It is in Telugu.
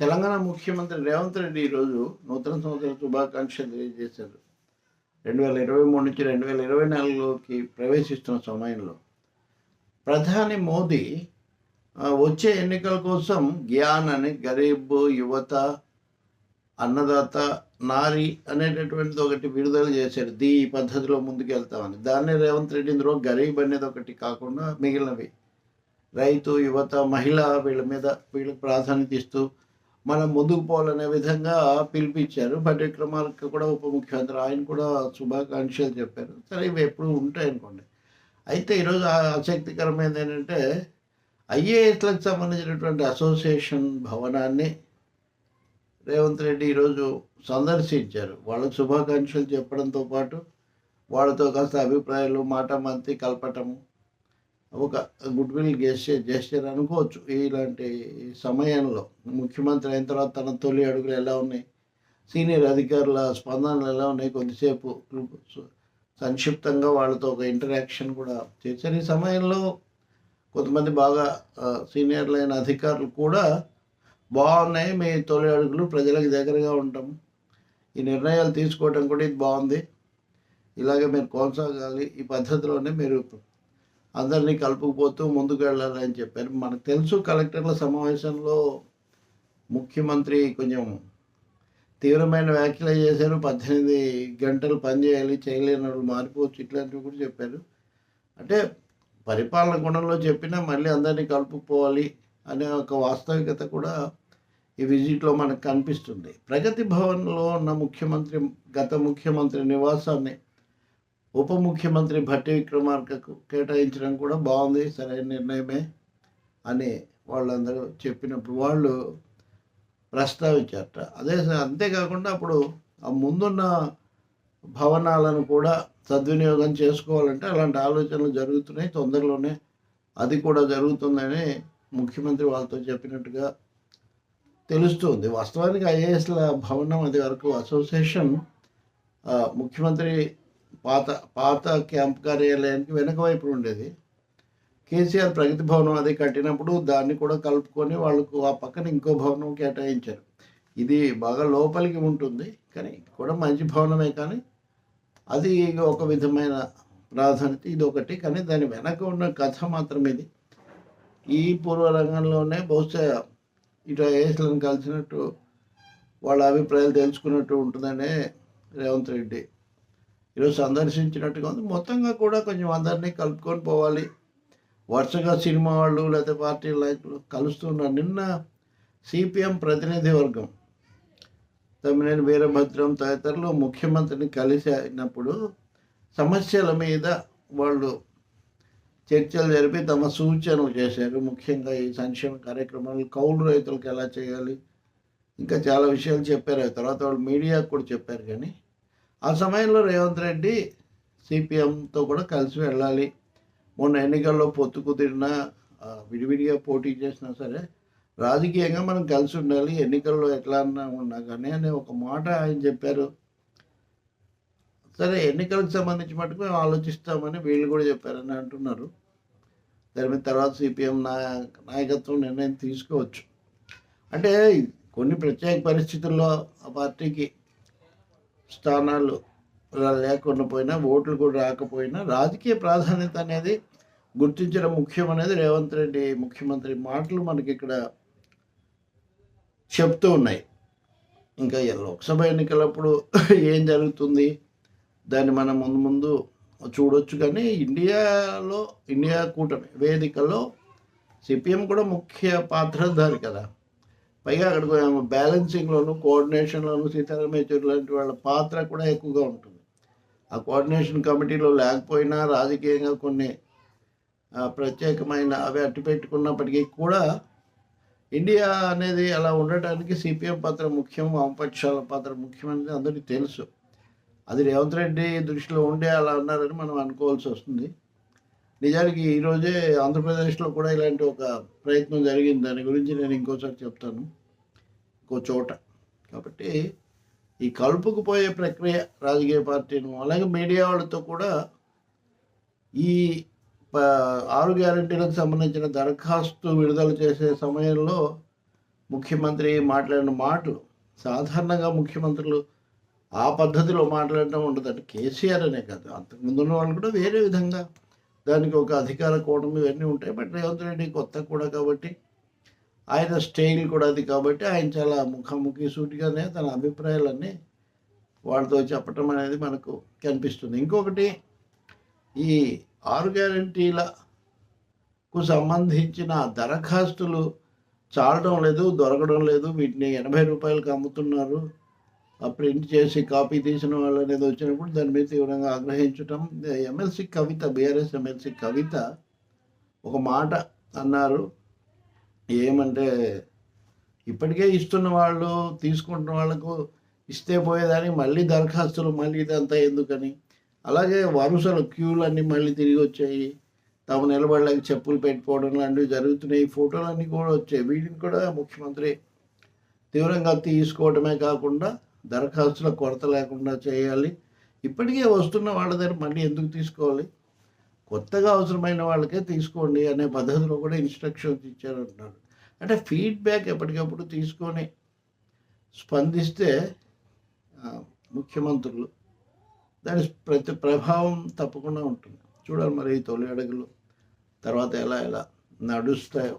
తెలంగాణ ముఖ్యమంత్రి రేవంత్ రెడ్డి ఈరోజు నూతన సంవత్సర శుభాకాంక్షలు తెలియజేశారు. రెండు వేల ఇరవై మూడు నుంచి రెండు వేల ఇరవై నాలుగులోకి ప్రవేశిస్తున్న సమయంలో ప్రధాని మోదీ వచ్చే ఎన్నికల కోసం జ్ఞాన్ అని గరీబ్ యువత అన్నదాత నారి అనేటటువంటిది ఒకటి విడుదల చేశారు. దీ ఈ పద్ధతిలో ముందుకు వెళ్తామని దాన్ని రేవంత్ రెడ్డి ఇందులో గరీబ్ అనేది ఒకటి కాకుండా మిగిలినవి. రైతు యువత మహిళ వీళ్ళ మీద వీళ్ళకి ప్రాధాన్యత ఇస్తూ మనం ముందుకు పోవాలనే విధంగా పిలిపించారు. బట్ విక్రమార్క కూడా ఉప ముఖ్యమంత్రి ఆయన కూడా శుభాకాంక్షలు చెప్పారు. సరే ఇవి ఎప్పుడు ఉంటాయి అనుకోండి. అయితే ఈరోజు ఆసక్తికరమైనది ఏంటంటే ఐఏఎస్లకు సంబంధించినటువంటి అసోసియేషన్ భవనాన్ని రేవంత్ రెడ్డి ఈరోజు సందర్శించారు. వాళ్ళకు శుభాకాంక్షలు చెప్పడంతో పాటు వాళ్ళతో కాస్త అభిప్రాయాలు మాట మంతి కలపటము ఒక గుడ్ విల్ గెస్చర్ గెస్చర్ అనుకోవచ్చు. ఇలాంటి సమయంలో ముఖ్యమంత్రి అయిన తర్వాత తన తొలి అడుగులు ఎలా ఉన్నాయి? సీనియర్ అధికారుల స్పందనలు ఎలా ఉన్నాయి? కొద్దిసేపు సంక్షిప్తంగా వాళ్ళతో ఒక ఇంటరాక్షన్ కూడా చేశారు. ఈ సమయంలో కొంతమంది బాగా సీనియర్లైన అధికారులు కూడా బాగున్నాయి. మీ తొలి అడుగులు ప్రజలకు దగ్గరగా ఉంటాం ఈ నిర్ణయాలు తీసుకోవడం కూడా ఇది బాగుంది. ఇలాగే మీరు కొనసాగాలి. ఈ పద్ధతిలోనే మీరు అందరినీ కలుపుకుపోతూ ముందుకు వెళ్ళాలని చెప్పారు. మనకు తెలుసు కలెక్టర్ల సమావేశంలో ముఖ్యమంత్రి కొంచెం తీవ్రమైన వ్యాఖ్యలు చేశారు. పద్దెనిమిది గంటలు పనిచేయాలి చేయలేని వాళ్ళు మారిపోవచ్చు ఇట్లాంటివి కూడా చెప్పారు. అంటే పరిపాలన గుణంలో చెప్పినా మళ్ళీ అందరినీ కలుపుకుపోవాలి అనే ఒక వాస్తవికత కూడా ఈ విజిట్లో మనకు కనిపిస్తుంది. ప్రగతి భవన్లో ఉన్న ముఖ్యమంత్రి గత ముఖ్యమంత్రి నివాసాన్ని ఉప ముఖ్యమంత్రి భట్టి విక్రమార్కకు కేటాయించడం కూడా బాగుంది సరైన నిర్ణయమే అని వాళ్ళందరూ చెప్పినప్పుడు వాళ్ళు ప్రస్తావించారట. అదే అంతేకాకుండా అప్పుడు ఆ ముందున్న భవనాలను కూడా సద్వినియోగం చేసుకోవాలంటే అలాంటి ఆలోచనలు జరుగుతున్నాయి తొందరలోనే అది కూడా జరుగుతుందని ముఖ్యమంత్రి వాళ్ళతో చెప్పినట్టుగా తెలుస్తుంది. వాస్తవానికి ఐఏఎస్ల భవనం అది వరకు అసోసియేషన్ ముఖ్యమంత్రి పాత పాత క్యాంప్ కార్యాలయానికి వెనక వైపు ఉండేది. కేసీఆర్ ప్రగతి భవనం అది కట్టినప్పుడు దాన్ని కూడా కలుపుకొని వాళ్ళకు ఆ పక్కన ఇంకో భవనం కేటాయించారు. ఇది బాగా లోపలికి ఉంటుంది కానీ కూడా మంచి భవనమే కానీ అది ఒక విధమైన ప్రాధాన్యత ఇది ఒకటి కానీ దాని వెనక ఉన్న కథ మాత్రం ఇది. ఈ పూర్వ రంగంలోనే బహుశా ఇటు ఏసులను కలిసినట్టు వాళ్ళ అభిప్రాయాలు తెలుసుకున్నట్టు ఉంటుందనే రేవంత్ రెడ్డి ఈరోజు సందర్శించినట్టుగా ఉంది. మొత్తంగా కూడా కొంచెం అందరినీ కలుపుకొని పోవాలి. వరుసగా సినిమా వాళ్ళు లేకపోతే పార్టీ నాయకులు కలుస్తున్నారు. నిన్న సిపిఎం ప్రతినిధి వర్గం తమ్మినేని వీరభద్రం తదితరులు ముఖ్యమంత్రిని కలిసినప్పుడు సమస్యల మీద వాళ్ళు చర్చలు జరిపి తమ సూచనలు చేశారు. ముఖ్యంగా ఈ సంక్షేమ కార్యక్రమాలు కౌలు రైతులకు ఎలా చేయాలి? ఇంకా చాలా విషయాలు చెప్పారు. ఆ తర్వాత వాళ్ళు మీడియాకు కూడా చెప్పారు కానీ ఆ సమయంలో రేవంత్ రెడ్డి సిపిఎంతో కూడా కలిసి వెళ్ళాలి. మొన్న ఎన్నికల్లో పొత్తు కుదిరినా విడివిడిగా పోటీ చేసినా సరే రాజకీయంగా మనం కలిసి ఉండాలి. ఎన్నికల్లో ఎట్లా అన్నా ఉన్నా కానీ అనే ఒక మాట ఆయన చెప్పారు. సరే ఎన్నికలకు సంబంధించి మటుకు మేము ఆలోచిస్తామని వీళ్ళు కూడా చెప్పారని అంటున్నారు. దాని మీద తర్వాత సిపిఎం నా నాయకత్వం నిర్ణయం తీసుకోవచ్చు. అంటే కొన్ని ప్రత్యేక పరిస్థితుల్లో ఆ పార్టీకి స్థానాలు లేకుండా పోయినా ఓట్లు కూడా రాకపోయినా రాజకీయ ప్రాధాన్యత అనేది గుర్తించడం ముఖ్యం అనేది రేవంత్ రెడ్డి ముఖ్యమంత్రి మాటలు మనకి ఇక్కడ చెప్తూ ఉన్నాయి. ఇంకా లోక్సభ ఎన్నికలప్పుడు ఏం జరుగుతుంది? దాన్ని మనం ముందు ముందు చూడొచ్చు కానీ ఇండియాలో ఇండియా కూటమి వేదికలో సిపిఎం కూడా ముఖ్య పాత్రధారి కదా. పైగా అక్కడికి బ్యాలెన్సింగ్లోను కోఆర్డినేషన్లోను సీతారాం యచూరి లాంటి వాళ్ళ పాత్ర కూడా ఎక్కువగా ఉంటుంది. ఆ కోఆర్డినేషన్ కమిటీలో లేకపోయినా రాజకీయంగా కొన్ని ప్రత్యేకమైన అవి అట్టు పెట్టుకున్నప్పటికీ కూడా ఇండియా అనేది అలా ఉండటానికి సిపిఎం పాత్ర ముఖ్యం వామపక్షాల పాత్ర ముఖ్యం అందరికీ తెలుసు. అది రేవంత్ రెడ్డి దృష్టిలో ఉండే అలా అన్నారని మనం అనుకోవాల్సి వస్తుంది. నిజానికి ఈరోజే ఆంధ్రప్రదేశ్లో కూడా ఇలాంటి ఒక ప్రయత్నం జరిగింది. దాని గురించి నేను ఇంకోసారి చెప్తాను. ఇంకో చోట. కాబట్టి ఈ కలుపుకు పోయే ప్రక్రియ రాజకీయ పార్టీను అలాగే మీడియా వాళ్ళతో కూడా ఈ ప- ఆరు గ్యారంటీలకు సంబంధించిన దరఖాస్తు విడుదల చేసే సమయంలో ముఖ్యమంత్రి మాట్లాడిన మాటలు సాధారణంగా ముఖ్యమంత్రులు ఆ పద్ధతిలో మాట్లాడటం ఉండదు అంటే కేసీఆర్ అనే కాదు. అంతకుముందు ఉన్న వాళ్ళు కూడా వేరే విధంగా దానికి ఒక అధికార కూటమి ఇవన్నీ ఉంటాయి. బట్ రేవంత్ రెడ్డి కొత్త కూడా కాబట్టి ఆయన స్టైల్ కూడా అది కాబట్టి ఆయన చాలా ముఖాముఖి సూటిగానే తన అభిప్రాయాలన్నీ వాళ్ళతో చెప్పటం అనేది మనకు కనిపిస్తుంది. ఇంకొకటి ఈ ఆరు గ్యారంటీలకు సంబంధించిన దరఖాస్తులు చాలడం లేదు దొరకడం లేదు. వీటిని ఎనభై రూపాయలకు అమ్ముతున్నారు. ఆ ప్రింట్ చేసి కాపీ తీసిన వాళ్ళు అనేది వచ్చినప్పుడు దాని మీద తీవ్రంగా ఆగ్రహించటం. MLC Kavitha BRS MLC Kavitha ఒక మాట అన్నారు. ఏమంటే ఇప్పటికే ఇస్తున్న వాళ్ళు తీసుకుంటున్న వాళ్ళకు ఇస్తే పోయేదాన్ని మళ్ళీ దరఖాస్తులు మళ్ళీ ఇదంతా ఎందుకని? అలాగే వరుసలు క్యూలన్నీ మళ్ళీ తిరిగి వచ్చాయి. తాము నిలబడలేక చెప్పులు పెట్టుకోవడం లాంటివి జరుగుతున్నాయి. ఫోటోలు ఫోటోలన్నీ కూడా వచ్చాయి. వీటిని కూడా ముఖ్యమంత్రి తీవ్రంగా తీసుకోవడమే కాకుండా దరఖాస్తుల కొరత లేకుండా చేయాలి. ఇప్పటికే వస్తున్న వాళ్ళ దగ్గర మళ్ళీ ఎందుకు తీసుకోవాలి? కొత్తగా అవసరమైన వాళ్ళకే తీసుకోండి అనే పద్ధతిలో కూడా ఇన్స్ట్రక్షన్స్ ఇచ్చారంటున్నారు. అంటే ఫీడ్బ్యాక్ ఎప్పటికప్పుడు తీసుకొని స్పందిస్తే ముఖ్యమంత్రులు దాని ప్రతి ప్రభావం తప్పకుండా ఉంటుంది. చూడాలి మరి ఈ తొలి అడుగులు తర్వాత ఎలా ఎలా నడుస్తాయో.